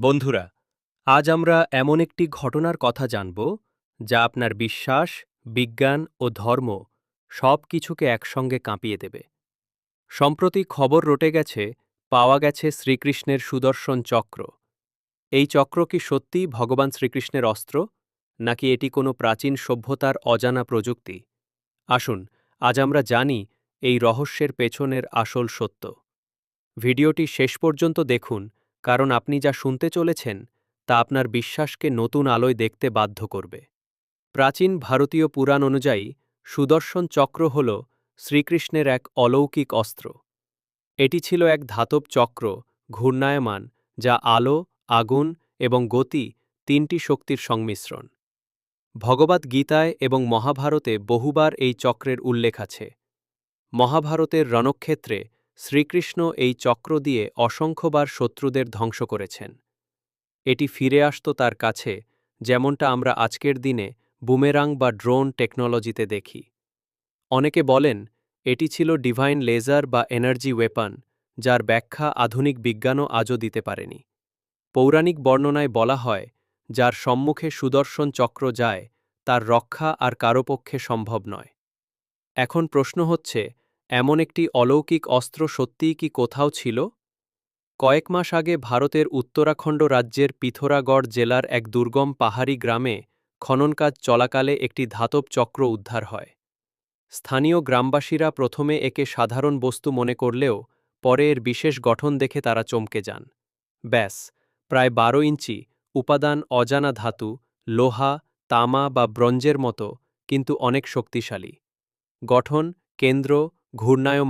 বন্ধুরা, আজ আমরা এমন একটি ঘটনার কথা জানব, যা আপনার বিশ্বাস, বিজ্ঞান ও ধর্ম সব কিছুকে একসঙ্গে কাঁপিয়ে দেবে। সম্প্রতি খবর রটে গেছে, পাওয়া গেছে শ্রীকৃষ্ণের সুদর্শন চক্র। এই চক্র কি সত্যিই ভগবান শ্রীকৃষ্ণের অস্ত্র, নাকি এটি কোনো প্রাচীন সভ্যতার অজানা প্রযুক্তি? আসুন, আজ আমরা জানি এই রহস্যের পেছনের আসল সত্য। ভিডিওটি শেষ পর্যন্ত দেখুন কারণ আপনি যা শুনতে চলেছেন, তা আপনার বিশ্বাসকে নতুন আলোয় দেখতে বাধ্য করবে। প্রাচীন ভারতীয় পুরাণ অনুযায়ী, সুদর্শন চক্র হল শ্রীকৃষ্ণের এক অলৌকিক অস্ত্র। এটি ছিল এক ধাতব চক্র, ঘূর্ণায়মান, যা আলো, আগুন এবং গতি তিনটি শক্তির সংমিশ্রণ। ভগবদ্ গীতায় এবং মহাভারতে বহুবার এই চক্রের উল্লেখ আছে। মহাভারতের রণক্ষেত্রে শ্রীকৃষ্ণ এই চক্র দিয়ে অসংখ্যবার শত্রুদের ধ্বংস করেছেন। এটি ফিরে আসত তার কাছে, যেমনটা আমরা আজকের দিনে বুমেরাং বা ড্রোন টেকনোলজিতে দেখি। অনেকে বলেন, এটি ছিল ডিভাইন লেজার বা এনার্জি ওয়েপন, যার ব্যাখ্যা আধুনিক বিজ্ঞানও আজও দিতে পারেনি। পৌরাণিক বর্ণনায় বলা হয়, যার সম্মুখে সুদর্শন চক্র যায়, তার রক্ষা আর কারও পক্ষে সম্ভব নয়। এখন প্রশ্ন হচ্ছে এমন একটি অলৌকিক অস্ত্র সত্যিই কি কোথাও ছিল? কয়েক মাস আগে ভারতের উত্তরাখণ্ড রাজ্যের পিথোরাগড় জেলার এক দুর্গম পাহাড়ি গ্রামে খননকাজ চলাকালে একটি ধাতব চক্র উদ্ধার হয়। স্থানীয় গ্রামবাসীরা প্রথমে একে সাধারণ বস্তু মনে করলেও পরে এর বিশেষ গঠন দেখে তারা চমকে যান। ব্যাস, প্রায় বারো ইঞ্চি, উপাদান অজানা ধাতু, লোহা, তামা বা ব্রঞ্জের মতো, কিন্তু অনেক শক্তিশালী। গঠন, কেন্দ্র ঘূর্ণায়মান